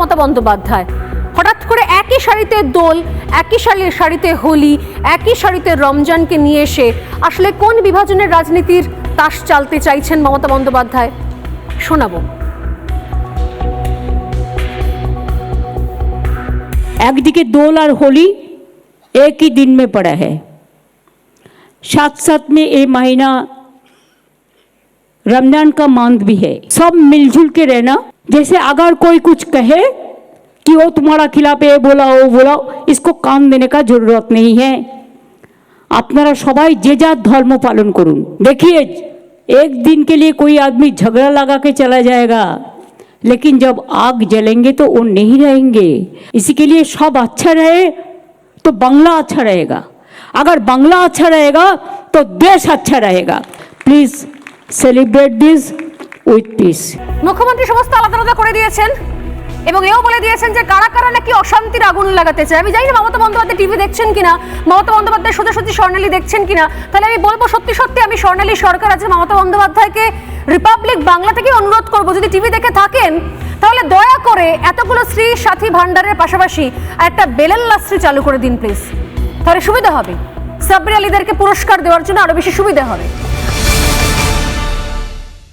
মমতা বন্দ্যোপাধ্যায় হঠাৎ করে একই শাড়িতে দোল একই শাড়ি শাড়িতে হোলি একই শাড়িতে রমজানকে নিয়ে এসে আসলে কোন বিভাজনের রাজনীতির তাস চালতে চাইছেন মমতা বন্দ্যোপাধ্যায় শোনাবো একদিকে দোল আর হোলি एक ही दिन में पड़ा है साथ साथ में ये महीना रमजान का मंथ भी है सब मिलजुल के रहना जैसे अगर कोई कुछ कहे कि वो तुम्हारा खिलाफ ये बोला वो बोला इसको कान देने का जरूरत नहीं है আপনারা সবাই যে যার ধর্ম পালন করুন देखिए एक दिन के लिए कोई आदमी झगड़ा लगा के चला जाएगा लेकिन जब आग जलेंगे तो वो नहीं रहेंगे इसी के लिए सब अच्छा रहे तो बांग्ला अच्छा रहेगा अगर बांग्ला अच्छा रहेगा तो देश अच्छा रहेगा प्लीज सेलिब्रेट दिस উইথ মুখ্যমন্ত্রী সমস্ত আলাদা আলাদা করে দিয়েছেন এবং এও বলে দিয়েছেন যে কারা কারা নাকি অশান্তির আগুন লাগাতে চায়। আমি জানি না, মমতা বন্দ্যোপাধ্যায় টিভি দেখছেন কিনা, মমতা বন্দ্যোপাধ্যায় সোজাসুজি স্বর্ণালী দেখছেন কিনা, তাহলে আমি বলব সত্যি সত্যি আমি স্বর্ণালী সরকার আছে, মমতা বন্দ্যোপাধ্যায়কে রিপাবলিক বাংলা থেকে অনুরোধ করব, যদি টিভি দেখে থাকেন, তাহলে দয়া করে এতগুলো শ্রী সাথী ভান্ডারের পাশাপাশি একটা বেলেল্লা শ্রী চালু করে দিন, প্লিজ। তাহলে সুবিধা হবে। সাবরি আলীদেরকে পুরস্কার দেওয়ার জন্য আরও বেশি সুবিধা হবে।